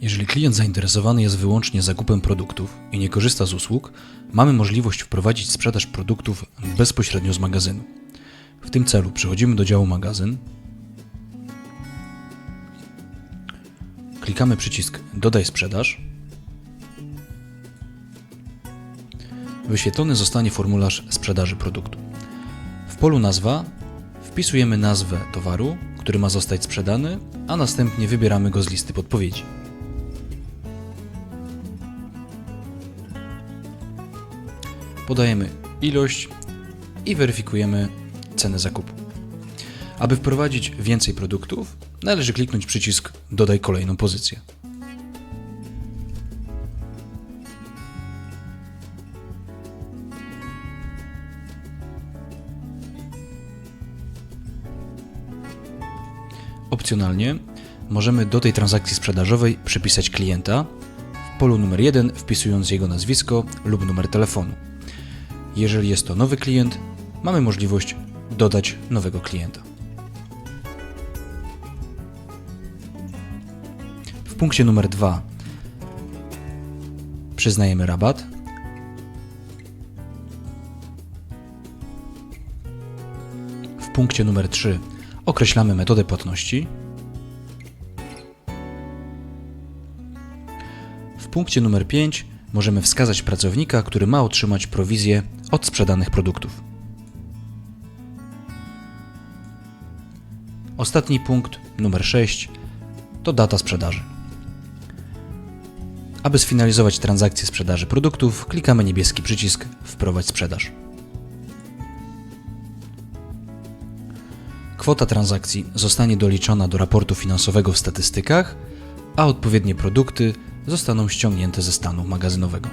Jeżeli klient zainteresowany jest wyłącznie zakupem produktów i nie korzysta z usług, mamy możliwość wprowadzić sprzedaż produktów bezpośrednio z magazynu. W tym celu przechodzimy do działu magazyn, klikamy przycisk Dodaj sprzedaż. Wyświetlony zostanie formularz sprzedaży produktu. W polu nazwa wpisujemy nazwę towaru, który ma zostać sprzedany, a następnie wybieramy go z listy podpowiedzi. Podajemy ilość i weryfikujemy cenę zakupu. Aby wprowadzić więcej produktów, należy kliknąć przycisk Dodaj kolejną pozycję. Opcjonalnie możemy do tej transakcji sprzedażowej przypisać klienta w polu numer 1 wpisując jego nazwisko lub numer telefonu. Jeżeli jest to nowy klient, mamy możliwość dodać nowego klienta. W punkcie numer 2 przyznajemy rabat. W punkcie numer 3 określamy metodę płatności. W punkcie numer 5 możemy wskazać pracownika, który ma otrzymać prowizję od sprzedanych produktów. Ostatni punkt, numer 6, to data sprzedaży. Aby sfinalizować transakcję sprzedaży produktów, klikamy niebieski przycisk Wprowadź sprzedaż. Kwota transakcji zostanie doliczona do raportu finansowego w statystykach, a odpowiednie produkty zostaną ściągnięte ze stanu magazynowego.